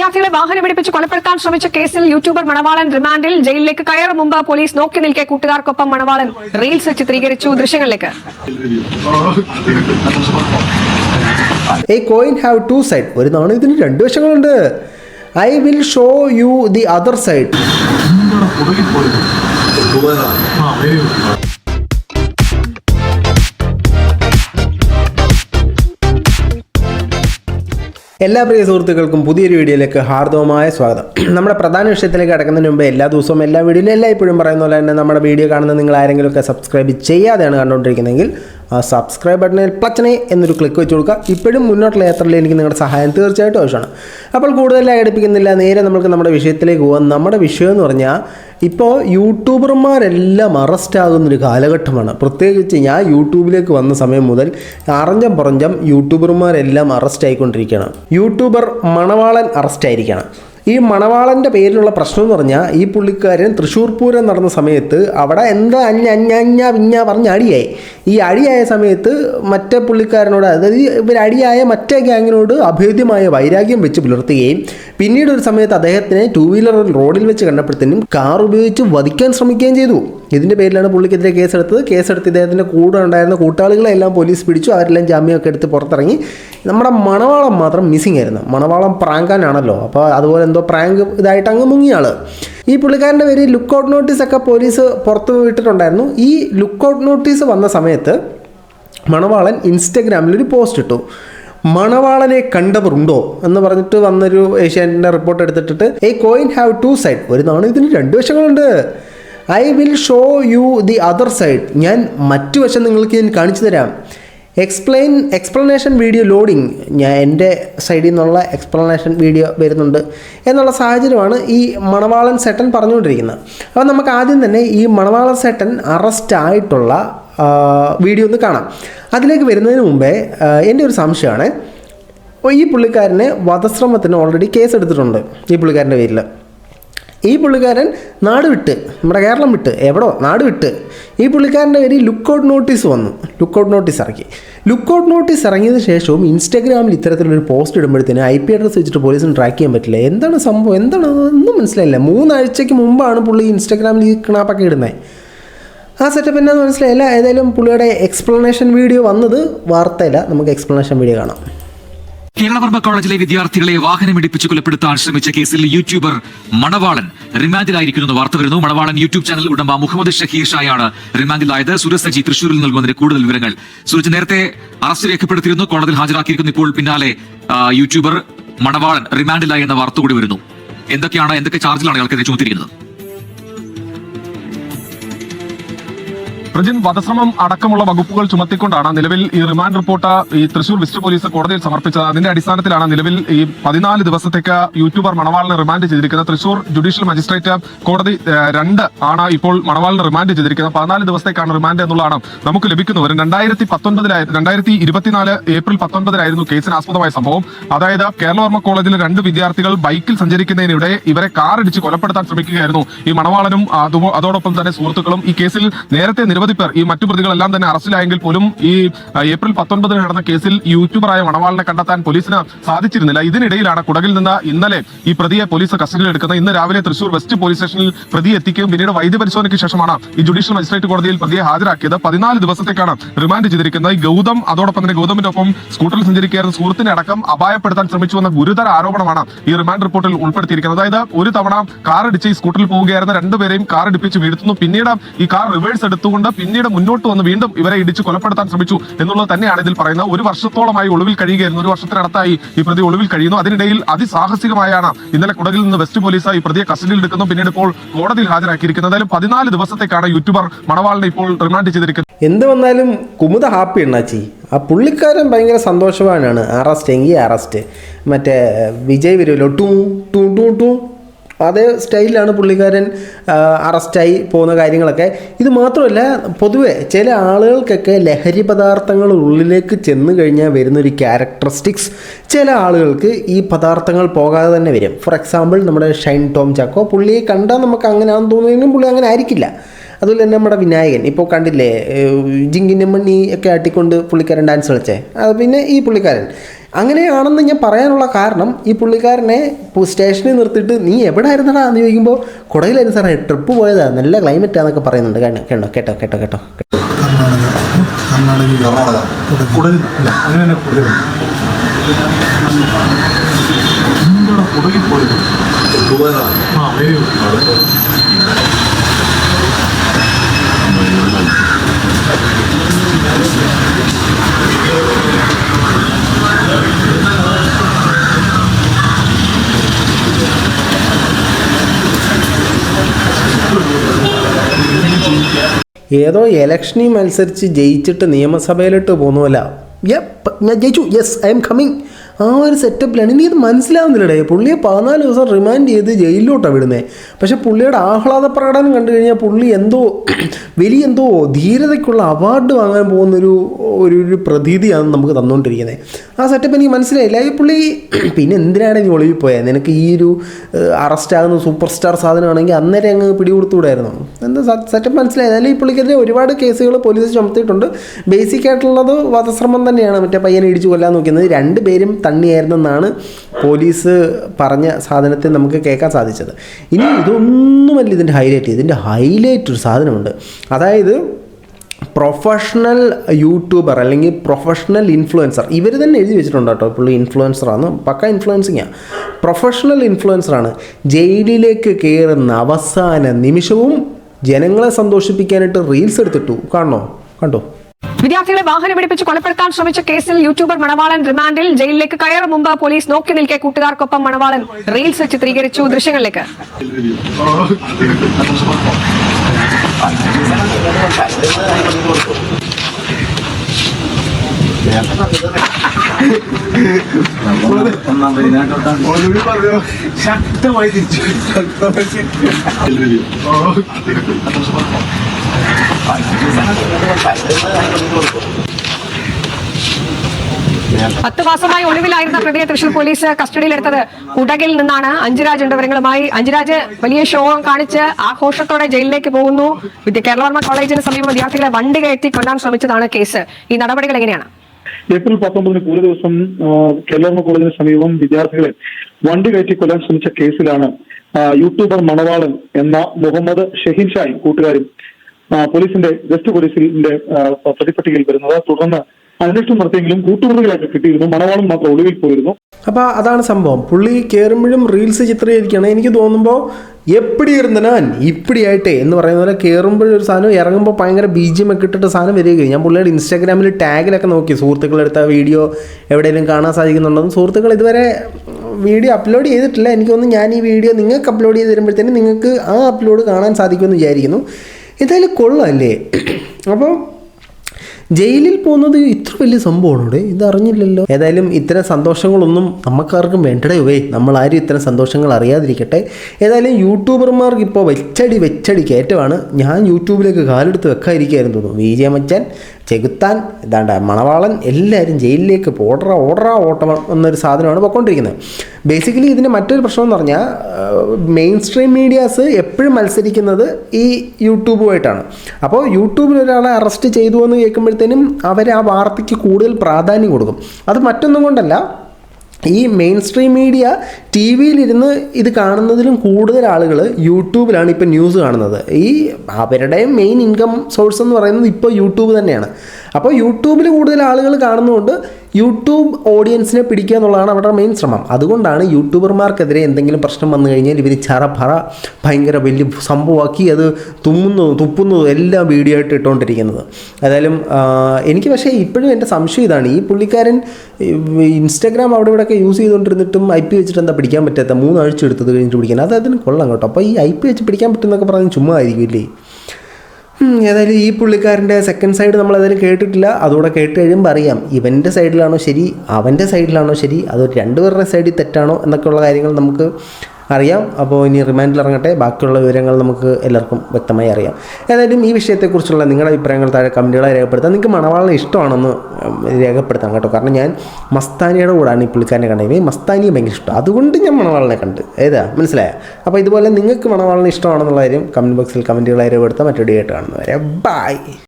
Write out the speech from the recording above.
വിദ്യാർത്ഥികളെ വാഹനം പിടിപ്പിച്ച് കൊലപ്പെടുത്താൻ ശ്രമിച്ച കേസിൽ യൂട്യൂബർ മണവാളൻ റിമാൻഡിൽ ജയിലിലേക്ക് കയറും മുമ്പ് പോലീസ് നോക്കി നിൽക്കെ കൂട്ടുകാർക്കൊപ്പം മണവാളൻ റീൽസ് ചിത്രീകരിച്ചു ദൃശ്യങ്ങളിലേക്ക്. A coin have two side ഒരു നാണയത്തിന് രണ്ട് വശങ്ങളുണ്ട്. I will show you the other side എല്ലാ പ്രിയ സുഹൃത്തുക്കൾക്കും പുതിയൊരു വീഡിയോയിലേക്ക് ഹാർദവമായ സ്വാഗതം. നമ്മുടെ പ്രധാന വിഷയത്തിലേക്ക് കിടക്കുന്നതിന് മുമ്പ് എല്ലാ ദിവസവും എല്ലാ വീഡിയോയിലും എല്ലാ ഇപ്പോഴും പറയുന്ന പോലെ തന്നെ നമ്മുടെ വീഡിയോ കാണുന്ന നിങ്ങൾ ആരെങ്കിലുമൊക്കെ സബ്സ്ക്രൈബ് ചെയ്യാതെയാണ് കണ്ടുകൊണ്ടിരിക്കുന്നതെങ്കിൽ സബ്സ്ക്രൈബ് ബട്ടണിൽ പ്ലച്ചനെ എന്നൊരു ക്ലിക്ക് വെച്ച് കൊടുക്കുക. ഇപ്പോഴും മുന്നോട്ടുള്ള യാത്രയിൽ എനിക്ക് നിങ്ങളുടെ സഹായം തീർച്ചയായിട്ടും ആവശ്യമാണ്. അപ്പോൾ കൂടുതലായി അടുപ്പിക്കുന്നില്ല. നേരെ നമുക്ക് നമ്മുടെ വിഷയത്തിലേക്ക് പോകാം നമ്മുടെ വിഷയം എന്ന് പറഞ്ഞാൽ ഇപ്പോൾ യൂട്യൂബർമാരെല്ലാം അറസ്റ്റ് ആകുന്നൊരു കാലഘട്ടമാണ്. പ്രത്യേകിച്ച് ഞാൻ യൂട്യൂബിലേക്ക് വന്ന സമയം മുതൽ അറിഞ്ഞം പുറഞ്ഞം യൂട്യൂബർമാരെല്ലാം അറസ്റ്റ് ആയിക്കൊണ്ടിരിക്കുകയാണ്. യൂട്യൂബർ മണവാളൻ അറസ്റ്റ് ആയിരിക്കുകയാണ്. ഈ മണവാളന്റെ പേരിലുള്ള പ്രശ്നം എന്ന് പറഞ്ഞാൽ ഈ പുള്ളിക്കാരൻ തൃശ്ശൂർ പൂരം നടന്ന സമയത്ത് അവിടെ എന്താ അഞ്ഞ അഞ്ഞ അഞ്ഞ വിഞ്ഞ പറഞ്ഞ അടിയായി. ഈ അടിയായ സമയത്ത് മറ്റേ പുള്ളിക്കാരനോട് അതായത് ഇവർ അടിയായ മറ്റേ ഗ്യാങ്ങിനോട് അഭേദ്യമായ വൈരാഗ്യം വെച്ച് പുലർത്തുകയും പിന്നീട് ഒരു സമയത്ത് അദ്ദേഹത്തിനെ ടൂ വീലർ റോഡിൽ വെച്ച് കണ്ടപ്പോഴത്തേനും കാർ ഉപയോഗിച്ച് വധിക്കാൻ ശ്രമിക്കുകയും ചെയ്തു. ഇതിന്റെ പേരിലാണ് പുള്ളിക്കെതിരെ കേസെടുത്തത്. കേസെടുത്ത് ഇദ്ദേഹത്തിന്റെ കൂടെ ഉണ്ടായിരുന്ന കൂട്ടാളികളെ എല്ലാം പോലീസ് പിടിച്ചു. അവരെല്ലാം ജാമ്യമൊക്കെ എടുത്ത് പുറത്തിറങ്ങി. നമ്മുടെ മണവാളം മാത്രം മിസ്സിംഗ് ആയിരുന്നു. മണവാളം പ്രാങ്കാനാണല്ലോ. അപ്പോൾ അതുപോലെ എന്തോ പ്രാങ്ക് ഇതായിട്ട് അങ്ങ് മുങ്ങിയാൾ ഈ പുള്ളിക്കാരന്റെ പേര് ലുക്ക് ഔട്ട് നോട്ടീസ് ഒക്കെ പോലീസ് പുറത്ത് വിട്ടിട്ടുണ്ടായിരുന്നു. ഈ ലുക്ക് ഔട്ട് നോട്ടീസ് വന്ന സമയത്ത് മണവാളൻ ഇൻസ്റ്റഗ്രാമിൽ ഒരു പോസ്റ്റ് ഇട്ടു. മണവാളനെ കണ്ടവർ ഉണ്ടോ എന്ന് പറഞ്ഞിട്ട് വന്നൊരു ഏഷ്യാനെറ്റിന്റെ റിപ്പോർട്ട് എടുത്തിട്ട് a coin have two side ഒരു നാണ് ഇതിന് രണ്ട് വശങ്ങളുണ്ട്. I will show you the other side ഞാൻ മറ്റു വശം നിങ്ങൾക്ക് ഞാൻ കാണിച്ചു തരാം. എക്സ്പ്ലെയിൻ എക്സ്പ്ലനേഷൻ വീഡിയോ ലോഡിങ് ഞാൻ എന്റെ സൈഡിൽ നിന്നുള്ള എക്സ്പ്ലനേഷൻ വീഡിയോ വരുന്നുണ്ട് എന്നുള്ള സാഹചര്യമാണ് ഈ മണവാളൻ സെട്ടൻ പറഞ്ഞുകൊണ്ടിരിക്കുന്നത്. അപ്പോൾ നമുക്ക് ആദ്യം തന്നെ ഈ മണവാളൻ സെട്ടൻ അറസ്റ്റ് ആയിട്ടുള്ള വീഡിയോ ഒന്ന് കാണാം. അതിലേക്ക് വരുന്നതിന് മുമ്പേ എന്റെ ഒരു സംശയമാണ്. ഈ പുള്ളിക്കാരനെ വധശ്രമത്തിന് ഓൾറെഡി കേസ് എടുത്തിട്ടുണ്ട് ഈ പുള്ളിക്കാരന്റെ പേരിൽ. ഈ പുള്ളിക്കാരൻ നാട് വിട്ട് നമ്മുടെ കേരളം വിട്ട് എവിടോ നാട് വിട്ട് ഈ പുള്ളിക്കാരന്റെ പേര് ലുക്ക് ഔട്ട് നോട്ടീസ് വന്നു. ലുക്ക് ഔട്ട് നോട്ടീസ് ഇറക്കി. ലുക്ക് ഔട്ട് നോട്ടീസ് ഇറങ്ങിയതിന് ശേഷവും ഇൻസ്റ്റാഗ്രാമിൽ ഇത്തരത്തിലൊരു പോസ്റ്റ് ഇടുമ്പോഴത്തേന് ഐ പി അഡ്രസ് വെച്ചിട്ട് പോലീസിന് ട്രാക്ക് ചെയ്യാൻ പറ്റില്ല. എന്താണ് സംഭവം? എന്താണ്? ഒന്നും മനസ്സിലായില്ല. മൂന്നാഴ്ചയ്ക്ക് മുമ്പാണ് പുള്ളി ഇൻസ്റ്റാഗ്രാമിൽ ഈ കിണാപ്പൊക്കെ ഇടുന്നത് ആ സെറ്റപ്പ് എന്നാന്ന് മനസ്സിലായില്ല. ഏതായാലും പുള്ളിയുടെ എക്സ്പ്ലനേഷൻ വീഡിയോ വന്നത് വാർത്തയില്ല. നമുക്ക് എക്സ്പ്ലനേഷൻ വീഡിയോ കാണാം. കേരളവർമ്മ കോളേജിലെ വിദ്യാർത്ഥികളെ വാഹനമിടിപ്പിച്ച് കൊലപ്പെടുത്താൻ ശ്രമിച്ച കേസിൽ യൂട്യൂബർ മണവാളൻ റിമാൻഡിലായിരിക്കുന്നെന്ന് വാർത്ത വരുന്നു. മണവാളൻ യൂട്യൂബ് ചാനൽ ഉടമ മുഹമ്മദ് ഷഹീർ ഷായാണ് റിമാൻഡിലായത്. സൂരജ് സജി തൃശൂരിൽ നൽകുന്നതിന് കൂടുതൽ വിവരങ്ങൾ. സുരജ് നേരത്തെ അറസ്റ്റ് രേഖപ്പെടുത്തിയിരുന്നു. കോടതിയിൽ ഹാജരാക്കിയിരിക്കുന്നു ഇപ്പോൾ പിന്നാലെ യൂട്യൂബർ മണവാളൻ റിമാൻഡിലായി എന്ന വാർത്ത കൂടി വരുന്നു. എന്തൊക്കെയാണ് എന്തൊക്കെ ചാർജിലാണ് ഇയാൾക്കെതിരെ ചുമത്തിയിരിക്കുന്നത്? പ്രജിൻ വധശ്രമം അടക്കമുള്ള വകുപ്പുകൾ ചുമത്തിക്കൊണ്ടാണ് നിലവിൽ ഈ റിമാൻഡ് റിപ്പോർട്ട് ഈ തൃശൂർ വിസ്റ്റ് പോലീസ് കോടതിയിൽ സമർപ്പിച്ചത്. അതിന്റെ അടിസ്ഥാനത്തിലാണ് നിലവിൽ ഈ പതിനാല് ദിവസത്തേക്ക് യൂട്യൂബർ മണവാളിനെ റിമാൻഡ് ചെയ്തിരിക്കുന്നത്. തൃശൂർ ജുഡീഷ്യൽ മജിസ്ട്രേറ്റ് കോടതി രണ്ട് ആണ് ഇപ്പോൾ മണവാളിനെ റിമാൻഡ് ചെയ്തിരിക്കുന്നത്. പതിനാല് ദിവസത്തേക്കാണ് റിമാൻഡ് എന്നുള്ളതാണ് നമുക്ക് ലഭിക്കുന്നത്. രണ്ടായിരത്തി പത്തൊൻപതിലായിരുന്നു രണ്ടായിരത്തി ഇരുപത്തിനാല് ഏപ്രിൽ പത്തൊൻപതിലായിരുന്നു കേസിന് ആസ്പദമായ സംഭവം. അതായത് കേരളവർമ്മ കോളേജിലെ രണ്ട് വിദ്യാർത്ഥികൾ ബൈക്കിൽ സഞ്ചരിക്കുന്നതിനിടെ ഇവരെ കാർ ഇടിച്ച് കൊലപ്പെടുത്താൻ ശ്രമിക്കുകയായിരുന്നു ഈ മണവാളനും അതോടൊപ്പം തന്നെ സുഹൃത്തുക്കളും ഈ കേസിൽ നേരത്തെ നിരവധി പേർ ഈ മറ്റു പ്രതികളെല്ലാം തന്നെ അറസ്റ്റിലായെങ്കിൽ പോലും ഈ ഏപ്രിൽ പത്തൊൻപതിന് നടന്ന കേസിൽ യൂട്യൂബറായ മണവാളിനെ കണ്ടെത്താൻ പോലീസിന് സാധിച്ചിരുന്നില്ല. ഇതിനിടയിലാണ് കുടകിൽ നിന്ന് ഇന്നലെ ഈ പ്രതിയെ പോലീസ് കസ്റ്റഡിയിൽ എടുക്കുന്നത്. ഇന്ന് രാവിലെ തൃശൂർ വെസ്റ്റ് പോലീസ് സ്റ്റേഷനിൽ പ്രതിയെ എത്തിക്കുകയും പിന്നീട് വൈദ്യപരിശോധനയ്ക്ക് ശേഷമാണ് ഈ ജുഡീഷ്യൽ മജിസ്ട്രേറ്റ് കോടതിയിൽ പ്രതിയെ ഹാജരാക്കിയത്. പതിനാല് ദിവസത്തേക്കാണ് റിമാൻഡ് ചെയ്തിരിക്കുന്നത്. ഗൗതം അതോടൊപ്പം തന്നെ ഗൗതമിന്റെ ഒപ്പം സ്കൂട്ടറിൽ സഞ്ചരിക്കുകയായിരുന്ന സുഹൃത്തിനെ അടക്കം അപായപ്പെടുത്താൻ ശ്രമിച്ചുവെന്ന ഗുരുതര ആരോപണമാണ് ഈ റിമാൻഡ് റിപ്പോർട്ടിൽ ഉൾപ്പെടുത്തിയിരിക്കുന്നത്. അതായത് ഒരു തവണ കാർ അടിച്ച് ഈ സ്കൂട്ടറിൽ പോവുകയായിരുന്ന രണ്ടുപേരെയും കാർ ഇടിപ്പിച്ച് വീഴ്ത്തുന്നു. പിന്നീട് ഈ കാർ റിവേഴ്സ് എടുത്തുകൊണ്ട് പിന്നീട് മുന്നോട്ട് വന്ന് വീണ്ടും ഇവരെ ഇടിച്ച് കൊലപ്പെടുത്താൻ ശ്രമിച്ചു എന്നുള്ളത് തന്നെയാണ് ഇതിൽ പറയുന്നത്. ഒരു വർഷത്തോളമായി ഒളിവിൽ കഴിയുകയായിരുന്നു. ഒരു വർഷത്തിനടുത്തായി ഈ പ്രതി ഒളിവിൽ കഴിയുന്നു. അതിനിടയിൽ അതിസാഹസികമായാണ് ഇന്നലെ കുടകിൽ നിന്ന് വെസ്റ്റ് പോലീസ് ഈ പ്രതിയെ കസ്റ്റഡിയിൽ എടുക്കുന്നു. പിന്നീട് ഇപ്പോൾ കോടതിയിൽ ഹാജരാക്കിയിരിക്കുന്നത് എന്തായാലും പതിനാല് ദിവസത്തേക്കാണ് യൂട്യൂബർ മണവാളിനെ ഇപ്പോൾ റിമാൻഡ് ചെയ്തിരിക്കുന്നത്. എന്ത് വന്നാലും കുമുദ ഹാപ്പി എണ്ണാച്ചി ആ പുള്ളിക്കാരൻ ഭയങ്കര സന്തോഷവാനാണ്. അറസ്റ്റ് എങ്കിൽ അറസ്റ്റ്. മറ്റേ വിജയ് വരുമല്ലോ ടൂ ടൂ ടൂ ടൂ. അതേ സ്റ്റൈലിലാണ് പുള്ളിക്കാരൻ അറസ്റ്റായി പോകുന്ന കാര്യങ്ങളൊക്കെ. ഇത് മാത്രമല്ല പൊതുവേ ചില ആളുകൾക്കൊക്കെ ലഹരി പദാർത്ഥങ്ങൾ ഉള്ളിലേക്ക് ചെന്ന് കഴിഞ്ഞാൽ വരുന്നൊരു ക്യാരക്ടറിസ്റ്റിക്സ് ചില ആളുകൾക്ക് ഈ പദാർത്ഥങ്ങൾ പോകാതെ തന്നെ വരും. ഫോർ എക്സാമ്പിൾ നമ്മുടെ ഷൈൻ ടോം ചാക്കോ പുള്ളിയെ കണ്ടാൽ നമുക്ക് അങ്ങനെ അങ്ങനെയാണെന്ന് തോന്നുന്നതിനും പുള്ളി അങ്ങനെ ആയിരിക്കില്ല. അതുപോലെ തന്നെ നമ്മുടെ വിനായകൻ ഇപ്പോൾ കണ്ടില്ലേ ജിങ്കിന്റെ മണ്ണി ഒക്കെ ആട്ടിക്കൊണ്ട് പുള്ളിക്കാരൻ ഡാൻസ് കളിച്ചേ. അത് പിന്നെ ഈ പുള്ളിക്കാരൻ. അങ്ങനെയാണെന്ന് ഞാൻ പറയാനുള്ള കാരണം ഈ പുള്ളിക്കാരനെ സ്റ്റേഷനിൽ നിർത്തിയിട്ട് നീ എവിടെ ആയിരുന്നടാ എന്ന് ചോദിക്കുമ്പോൾ കുടയിലായിരുന്നു സാറേ ട്രിപ്പ് പോയതാ. നല്ല ക്ലൈമറ്റാന്നൊക്കെ പറയുന്നുണ്ട്. കേട്ടോ കേട്ടോ കേട്ടോ കേട്ടോ കേട്ടോ. കർണാടക. കുടകിൽ ആ ഏതോ ഇലക്ഷനിൽ മത്സരിച്ച് ജയിച്ചിട്ട് നിയമസഭയിലിട്ട് പോകുന്നല്ല ഞാൻ ജയിച്ചു. യെസ് ഐ എം കമ്മിങ് ആ ഒരു സെറ്റപ്പിലാണ് ഇത് മനസ്സിലാവുന്നില്ലടേ. പുള്ളിയെ പതിനാല് ദിവസം റിമാൻഡ് ചെയ്ത് ജയിലിലോട്ടാണ് വിടുന്നത് പക്ഷെ പുള്ളിയുടെ ആഹ്ലാദ പ്രകടനം കണ്ടു കഴിഞ്ഞാൽ പുള്ളി എന്തോ വലിയ എന്തോ ധീരതയ്ക്കുള്ള അവാർഡ് വാങ്ങാൻ പോകുന്നൊരു ഒരു ഒരു പ്രതീതിയാണ് നമുക്ക് തന്നുകൊണ്ടിരിക്കുന്നത് ആ സെറ്റപ്പ് എനിക്ക് മനസ്സിലായില്ല. ഈ പുള്ളി പിന്നെ എന്തിനാണ് നീ ഒളിവിൽ പോയത് നിനക്ക് ഈ ഒരു അറസ്റ്റ് ആകുന്ന സൂപ്പർ സ്റ്റാർ സാധനമാണെങ്കിൽ അന്നേരം അങ്ങ് പിടികൊടുത്തുകൂടായിരുന്നു എന്താ സെറ്റപ്പ് മനസ്സിലായത് അല്ലെങ്കിൽ ഈ പുള്ളിക്കെതിരെ ഒരുപാട് കേസുകൾ പോലീസ് ചുമത്തിയിട്ടുണ്ട്. ബേസിക് ആയിട്ടുള്ളത് വധശ്രമം തന്നെയാണ്. മറ്റേ പയ്യനെ ഇടിച്ചു കൊല്ലാൻ നോക്കുന്നത് രണ്ടുപേരും തണ്ണിയായിരുന്നെന്നാണ് പോലീസ് പറഞ്ഞ സാധനത്തെ നമുക്ക് കേൾക്കാൻ സാധിച്ചത്. ഇനി ഇതൊന്നുമല്ല ഇതിന്റെ ഹൈലൈറ്റ് ഇതിന്റെ ഹൈലൈറ്റ് ഒരു സാധനമുണ്ട്. അതായത് പ്രൊഫഷണൽ യൂട്യൂബർ അല്ലെങ്കിൽ പ്രൊഫഷണൽ ഇൻഫ്ലുവൻസർ ഇവർ തന്നെ എഴുതി വെച്ചിട്ടുണ്ട് കേട്ടോ. പുള്ളി ഇൻഫ്ലുവൻസറാണ് പക്ക ഇൻഫ്ലുവൻസിങ്ങാണ് പ്രൊഫഷണൽ ഇൻഫ്ലുവൻസറാണ് ജയിലിലേക്ക് കയറുന്ന അവസാന നിമിഷവും ജനങ്ങളെ സന്തോഷിപ്പിക്കാനായിട്ട് റീൽസ് എടുത്തിട്ടു. കാണണോ? കണ്ടോ? വിദ്യാർത്ഥികളെ വാഹനം പിടിപ്പിച്ച് കൊലപ്പെടുത്താൻ ശ്രമിച്ച കേസിൽ യൂട്യൂബർ മണവാളൻ റിമാൻഡിൽ ജയിലിലേക്ക് കയറും മുമ്പ് പോലീസ് നോക്കി നിൽക്കെ കൂട്ടുകാർക്കൊപ്പം മണവാളൻ റീൽസ് ചിത്രീകരിച്ചു ദൃശ്യങ്ങളിലേക്ക്. ശക്തമായി തിരിച്ചു. പത്ത് മാസമായി ഒളിവിലായിരുന്ന പ്രതിയെ തൃശൂർ പോലീസ് കസ്റ്റഡിയിലെടുത്തത് കുടകിൽ നിന്നാണ്. അഞ്ജുരാജ് ഉണ്ട് വിവരങ്ങളുമായി. അഞ്ജുരാജ് വലിയ ഷോകം കാണിച്ച് ആഘോഷത്തോടെ ജയിലിലേക്ക് പോകുന്നു. കേരളവർമ്മ കോളേജിന് സമീപം വിദ്യാർത്ഥികളെ വണ്ടി കയറ്റി കൊല്ലാൻ ശ്രമിച്ചതാണ് കേസ്. ഈ നടപടികൾ എങ്ങനെയാണ്? ഏപ്രിൽ പത്തൊമ്പതിന് കൂടുതൽ ദിവസം കേരളവർമ്മ കോളേജിന് സമീപം വിദ്യാർത്ഥികളെ വണ്ടി കയറ്റി കൊല്ലാൻ ശ്രമിച്ച കേസിലാണ് യൂട്യൂബർ മണവാളൻ എന്ന മുഹമ്മദ് ഷഹീൻ ഷായും കൂട്ടുകാരും പോലീസിന്റെ വെസ്റ്റ് പോലീസിന്റെ പ്രതിപട്ടികയിൽ വരുന്നത്. തുടർന്ന് അന്വേഷണം നടത്തിയെങ്കിലും കൂട്ടുപ്രതികളൊക്കെ കിട്ടിയിരുന്നു. മണവാളൻ മാത്രം ഒളിവിൽ പോയിരുന്നു. അപ്പോൾ അതാണ് സംഭവം. പുള്ളി കേറുമ്പോഴും റീൽസ് ചിത്രീകരിക്കുകയാണ്. എനിക്ക് തോന്നുമ്പോൾ എപ്പടി ഇരുന്നനാൻ ഇപ്പിടി ആയിട്ടേ എന്ന് പറയുന്ന പോലെ കയറുമ്പോഴൊരു സാധനം ഇറങ്ങുമ്പോൾ ഭയങ്കര ബീജിയം ഒക്കെ ഇട്ടിട്ട് സാധനം വരികയും ഞാൻ പുള്ളിയുടെ ഇൻസ്റ്റാഗ്രാമിൽ ടാഗിലൊക്കെ നോക്കി. സുഹൃത്തുക്കളെടുത്ത വീഡിയോ എവിടെയെങ്കിലും കാണാൻ സാധിക്കുന്നുണ്ടോ സുഹൃത്തുക്കൾ ഇതുവരെ വീഡിയോ അപ്ലോഡ് ചെയ്തിട്ടില്ല. എനിക്ക് തോന്നുന്നു ഞാൻ ഈ വീഡിയോ നിങ്ങൾക്ക് അപ്ലോഡ് ചെയ്ത് തരുമ്പോഴത്തേനും നിങ്ങൾക്ക് ആ അപ്ലോഡ് കാണാൻ സാധിക്കുമെന്ന് വിചാരിക്കുന്നു. എന്തായാലും കൊള്ളാമല്ലേ അപ്പോൾ ജയിലിൽ പോകുന്നത് ഇത്ര വലിയ സംഭവമാണ് ഇത് അറിഞ്ഞില്ലല്ലോ ഏതായാലും ഇത്തരം സന്തോഷങ്ങളൊന്നും നമുക്കാർക്കും വേണ്ടടേ വേ നമ്മളാരും ഇത്തരം സന്തോഷങ്ങൾ അറിയാതിരിക്കട്ടെ. ഏതായാലും യൂട്യൂബർമാർക്ക് ഇപ്പോൾ വെച്ചടി വെച്ചടി കയറ്റമാണ്. ഞാൻ യൂട്യൂബിലേക്ക് കാലെടുത്ത് വെക്കാതിരിക്കുകയായിരുന്നു തോന്നുന്നു. വി മച്ചാൻ ചെകുത്താൻ ഇതാണ്ട മണവാളൻ എല്ലാവരും ജയിലിലേക്ക് ഓടറ ഓടറ ഓട്ടം എന്നൊരു സാധനമാണ് പോയിക്കൊണ്ടിരിക്കുന്നത് ബേസിക്കലി ഇതിന്റെ മറ്റൊരു പ്രശ്നം എന്ന് പറഞ്ഞാൽ മെയിൻ സ്ട്രീം മീഡിയാസ് എപ്പോഴും മത്സരിക്കുന്നത് ഈ യൂട്യൂബുമായിട്ടാണ്. അപ്പോൾ യൂട്യൂബിൽ ഒരാളെ അറസ്റ്റ് ചെയ്തു എന്ന് കേൾക്കുമ്പോഴത്തേനും അവർ ആ വാർത്തയ്ക്ക് കൂടുതൽ പ്രാധാന്യം കൊടുക്കും. അത് മറ്റൊന്നും കൊണ്ടല്ല ഈ മെയിൻ സ്ട്രീം മീഡിയ ടി വിയിലിരുന്ന് ഇത് കാണുന്നതിലും കൂടുതൽ ആളുകൾ യൂട്യൂബിലാണ് ഇപ്പോൾ ന്യൂസ് കാണുന്നത്. ഈ അവരുടെ മെയിൻ ഇൻകം സോഴ്സ് എന്ന് പറയുന്നത് ഇപ്പോൾ യൂട്യൂബ് തന്നെയാണ്. അപ്പോൾ യൂട്യൂബിൽ കൂടുതൽ ആളുകൾ കാണുന്നതുകൊണ്ട് യൂട്യൂബ് ഓഡിയൻസിനെ പിടിക്കുക എന്നുള്ളതാണ് അവരുടെ മെയിൻ ശ്രമം. അതുകൊണ്ടാണ് യൂട്യൂബർമാർക്കെതിരെ എന്തെങ്കിലും പ്രശ്നം വന്നു കഴിഞ്ഞാൽ ഇവർ ചറപറ ഭയങ്കര വലിയ സംഭവമാക്കി അത് തുമ്മുന്നു തുപ്പുന്നു എല്ലാം വീഡിയോ ആയിട്ട് ഇട്ടുകൊണ്ടിരിക്കുന്നത് ഏതായാലും എനിക്ക് പക്ഷേ ഇപ്പോഴും എന്റെ സംശയം ഇതാണ്. ഈ പുള്ളിക്കാരൻ ഇൻസ്റ്റാഗ്രാം അവിടെ ഇവിടെയൊക്കെ യൂസ് ചെയ്തുകൊണ്ടിരുന്നിട്ടും ഐ പി വെച്ചിട്ട് എന്താ പിടിക്കാൻ പറ്റാത്ത മൂന്നാഴ്ച എടുത്തത് കഴിഞ്ഞിട്ട് പിടിക്കാൻ. അത് അതിന് കൊള്ളാം കേട്ടോ. അപ്പോൾ ഈ ഐ പി വെച്ച് പിടിക്കാൻ പറ്റുമെന്നൊക്കെ പറഞ്ഞ് ചുമ്മാ ആയിരിക്കില്ലേ ഉം, ഏതായാലും ഈ പുള്ളിക്കാരന്റെ സെക്കൻഡ് സൈഡ് നമ്മൾ ഏതായാലും കേട്ടിട്ടില്ല. അതുകൂടെ കേട്ട് കഴിയുമ്പോൾ അറിയാം ഇവന്റെ സൈഡിലാണോ ശരി അവന്റെ സൈഡിലാണോ ശരി അത് രണ്ടുപേരുടെ സൈഡിൽ തെറ്റാണോ എന്നൊക്കെയുള്ള കാര്യങ്ങൾ നമുക്ക് അറിയാം. അപ്പോൾ ഇനി റിമാൻഡിൽ ഇറങ്ങട്ടെ. ബാക്കിയുള്ള വിവരങ്ങൾ നമുക്ക് എല്ലാവർക്കും വ്യക്തമായി അറിയാം. ഏതായാലും ഈ വിഷയത്തെക്കുറിച്ചുള്ള നിങ്ങളുടെ അഭിപ്രായങ്ങൾ താഴെ കമന്റുകളെ രേഖപ്പെടുത്താം. നിങ്ങൾക്ക് മണവാളിനെ ഇഷ്ടമാണെന്ന് രേഖപ്പെടുത്താം കേട്ടോ. കാരണം ഞാൻ മസ്താനിയുടെ കൂടാണ് ഈ പുള്ളിക്കാരനെ കണ്ടത്. മസ്താനിയെ ഭയങ്കര ഇഷ്ടം അതുകൊണ്ട് ഞാൻ മണവാളിനെ കണ്ട് ഏതാ? മനസ്സിലായോ? അപ്പോൾ ഇതുപോലെ നിങ്ങൾക്ക് മണവാളിനെ ഇഷ്ടമാണെന്നുള്ള കാര്യം കമന്റ് ബോക്സിൽ കമന്റുകളെ രേഖപ്പെടുത്താം. മറ്റൊരു ഡേറ്റ് കാണുന്നവരെ ബൈ